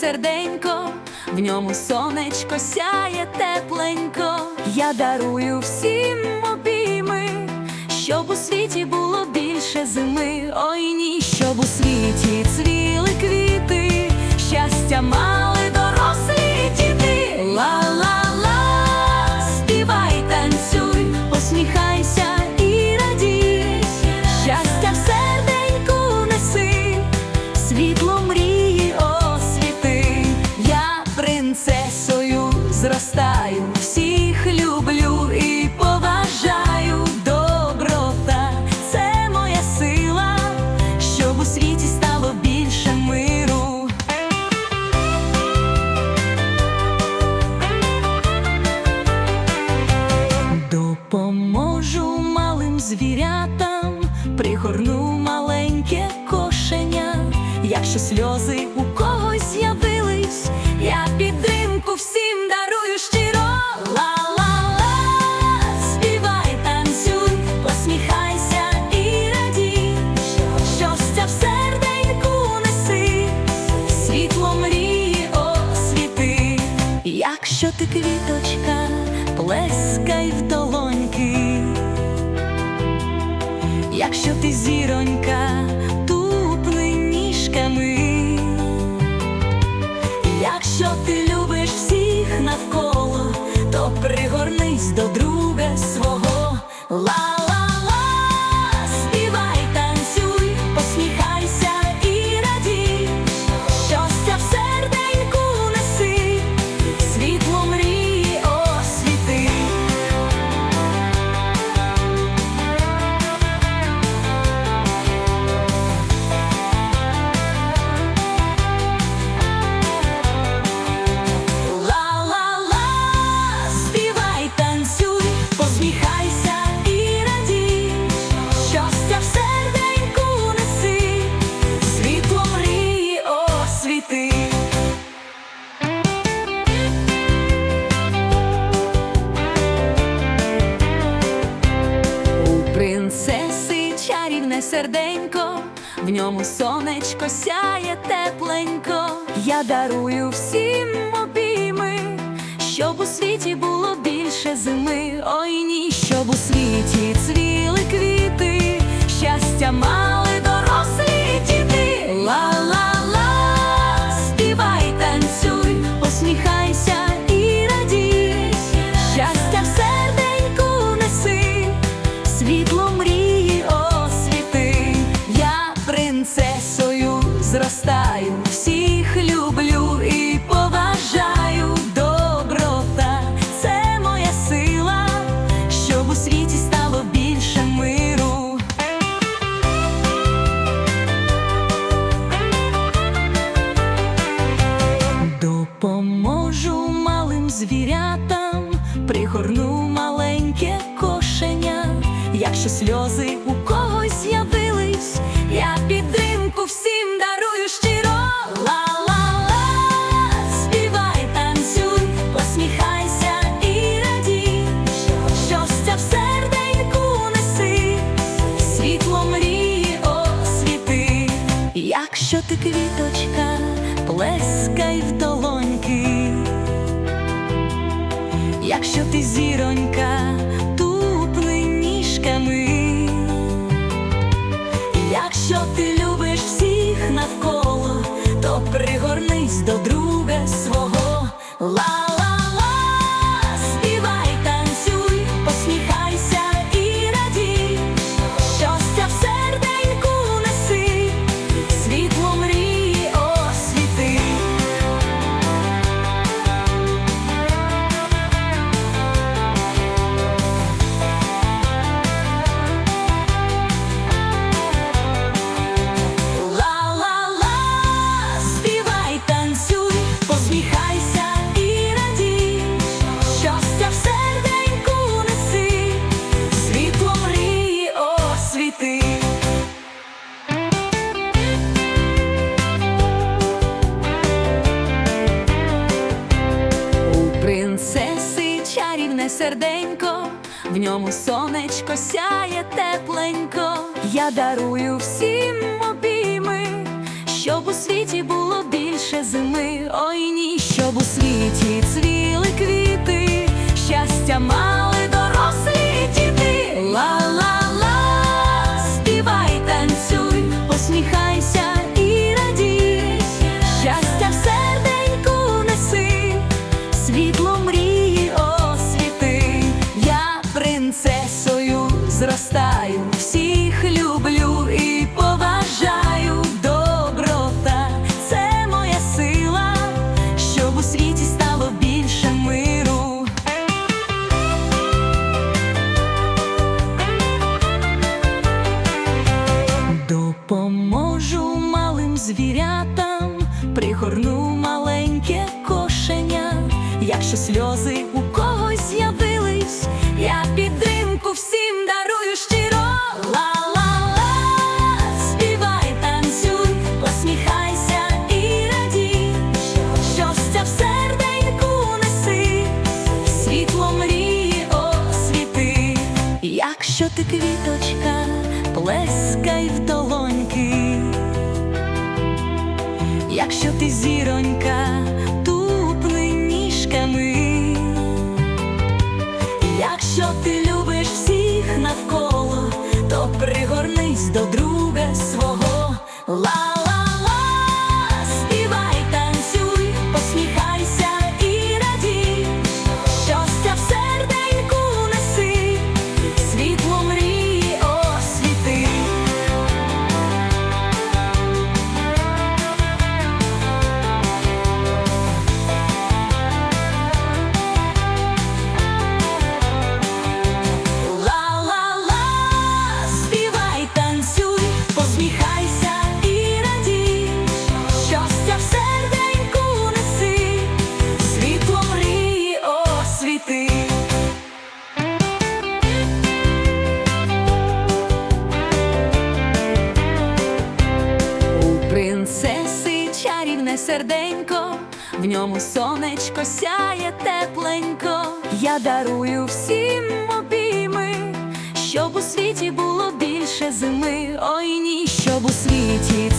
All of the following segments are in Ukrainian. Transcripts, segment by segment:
серденько, в ньому сонечко сяє тепленько. Я дарую всім обійми, щоб у світі було більше зими. Ой ні, щоб у світі цвіли квіти, щастя мали дорослі діти. Ла-ла-ла, співай, танцюй, посміхайся світло Якщо сльози у когось з'явились, я підтримку всім дарую щиро. Ла-ла-ла, співай, танцюй, посміхайся і радій. Щастя в серденьку неси, світло мрії освіти. Якщо ти квіточка, плескай в долоньки. Якщо ти зіронька, до друга свого. Серденько, в ньому сонечко сяє тепленько. Я дарую всім обійми, щоб у світі було більше зими. Ой ні, щоб у світі цвіли квіти, щастя мали дорослі діти. Ла-ла-ла, співай, танцюй, посміхайся і Якщо ти зіронька, серденько, в ньому сонечко сяє тепленько. Я дарую всім обійми, щоб у світі було більше зими. Ой ні, щоб у світі цвіли квіти, щастя мали зростаю, всіх люблю і поважаю. Доброта це моя сила, щоб у світі стало більше миру. Допоможу малим звірятам, пригорну маленьке кошеня. Якщо сльози квіточка, плескай в долоньки. Якщо ти зіронька, тупни ніжками. Якщо ти любиш всіх навколо, то пригорнись до друга ньому сонечко сяє тепленько. Я дарую всім обійми, щоб у світі було більше зими. Ой ні, щоб у світі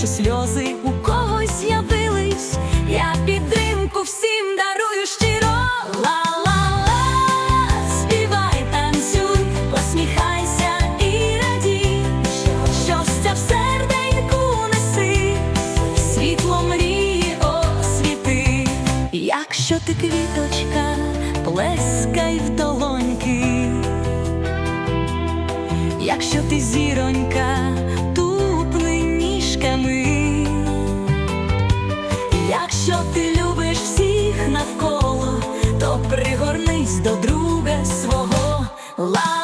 Якщо сльози у когось з'явились, я підтримку всім дарую щиро. Ла-ла-ла, співай, танцюй, посміхайся і радій, щастя в серденьку неси, світло мрії освіти. Якщо ти квіточка, плескай в долоньки. Якщо ти зіронька, навколо,